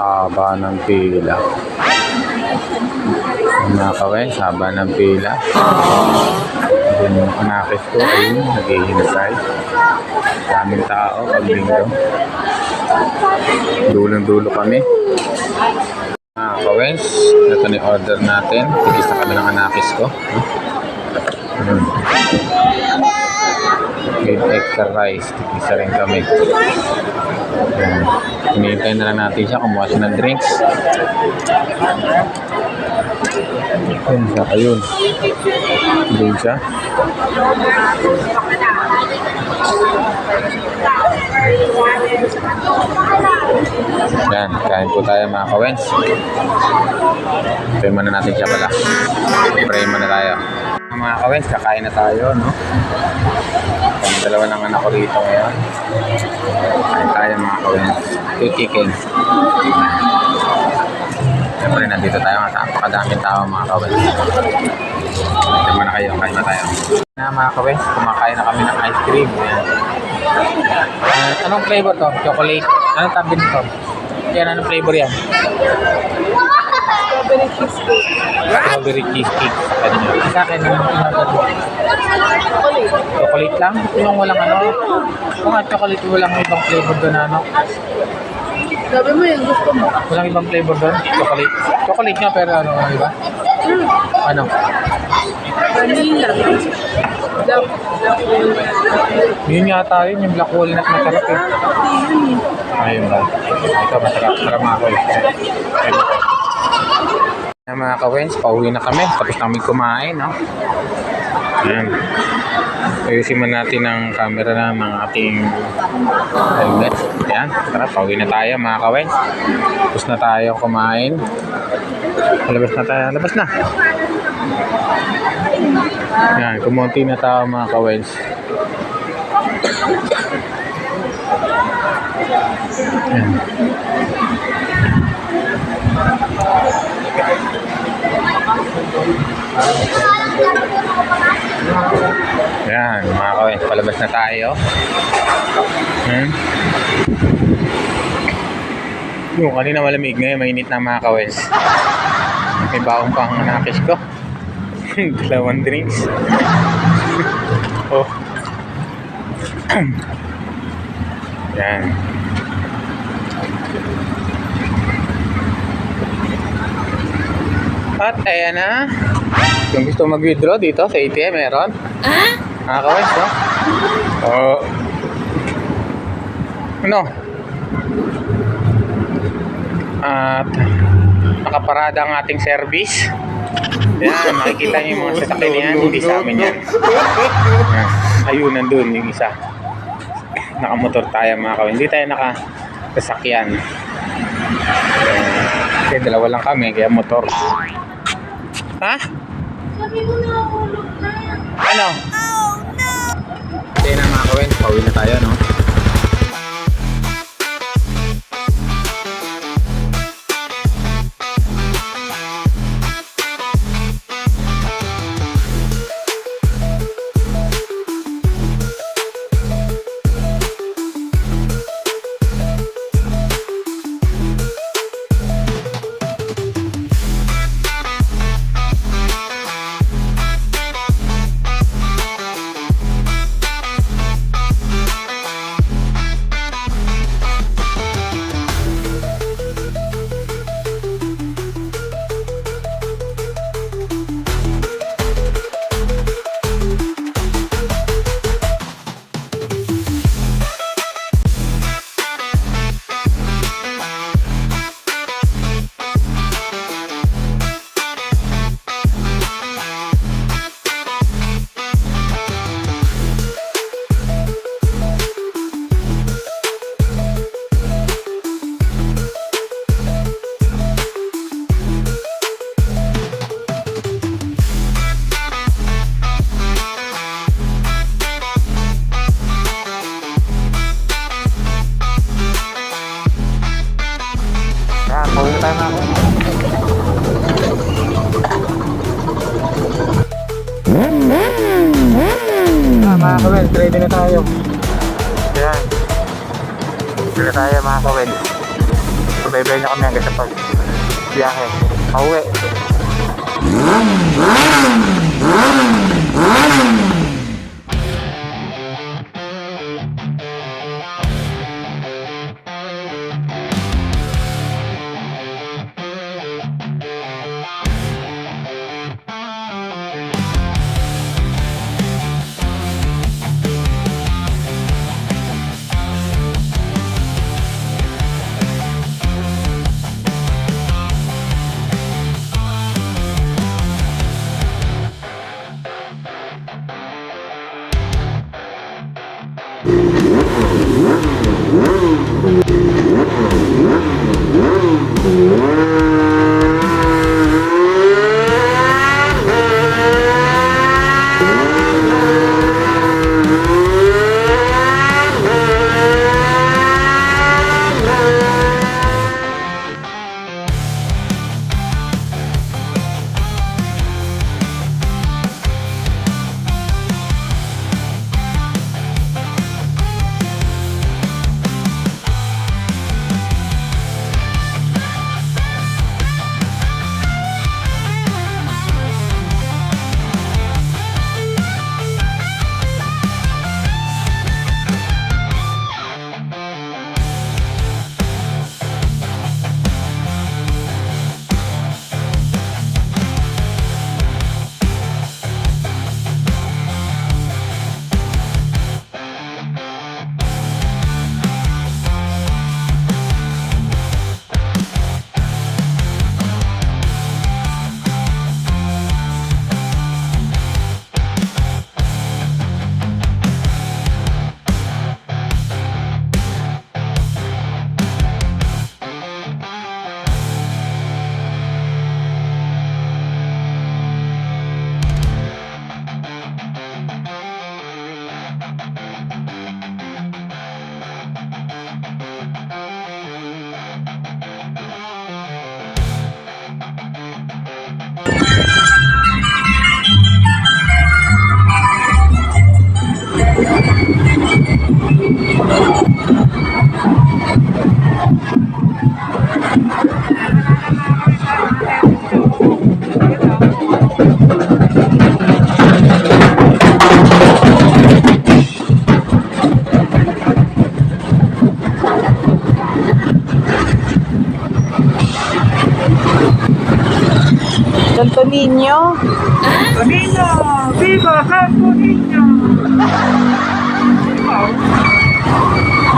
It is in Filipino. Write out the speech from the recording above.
Haba ng pila. Mga kawens, haba ng pila. Then yung anakis ko, ayun, naghihintay. Daming tao pag linggo. Dulong-dulo kami. Mga kawens, ito yung order natin. Tigis na kami ng anakis ko. Hmm. Extra rice, tigisa rin kami. Yan. Hinihintay na lang natin siya, kumuha siya ng drinks. Ayun siya, ayun. Doon siya. Yan, kain po tayo mga kawens. Pray muna natin siya pala. Pray muna tayo. Mga kawens, kakain na tayo, no? Ang dalawa ng anak ko rito ngayon. Kain tayo mga kawens. Two chickens. Siyempre, nandito tayo. Napakadaming tao mga kawens. Kain muna kayo. Kain na tayo. Na mga kawens, kumakain na kami ng ice cream. Yan. Ah, anong flavor to? Chocolate? Anong tabi nito? Yan, anong flavor yan? Strawberry cheesecake. Strawberry cheesecake. Ano yun? Sa akin, anong pinagano? Chocolate. Chocolate lang? Yung walang ano? Kung nga chocolate, walang ibang flavor doon ano? Sabi mo yung gusto mo. Walang ibang flavor doon? Chocolate? Chocolate nga pero ano, ano iba? Hmm. Ano? Vanilla. Black, black walnut. Yun yata yun, yung black walnut masarap eh. Ayun ba? Ito masarap. Sarap mga koy. Ayan mga kawens, pauwi na kami. Tapos na kami kumain, no? Ayan. Ayusin man natin ang camera ng mga ating helmet. Ayan, tara, pauwi na tayo mga kawens. Tapos na tayo kumain. Labas na tayo, labas na. Ayan, kumunti na tayo mga kawens. Ayan. Ayan, mga kawens, palabas na tayo. Hmm? Yung kanina malamig ngayon, mainit na mga kawens. May baong pang nakis ko. Dalawang drinks. oh. Yan. At ayan na. Kung gusto mag-withdraw dito sa ATM, meron. Ah? Mga kawens, no? Oo. Ano? At nakaparada ang ating service. Yan, makikita niyo yung mga sasakyan yan. Hindi sa amin yan. Yan. Ayun, nandun yung isa. Nakamotor tayo mga kawin. Hindi tayo nakasasakyan. Kasi dalawa lang kami, kaya motor. Ha? Sabi mo na na. Ano? Kaya na mga kawin, pauwi na tayo, no? Mga kawin, ready na tayo. Yan. Ready na tayo mga kawin. Subaybay niyo kami hanggang sa pag biyahe. Pauwi. Whoa! Santo Niño. Niño, viva Santo Niño. Oh, my God.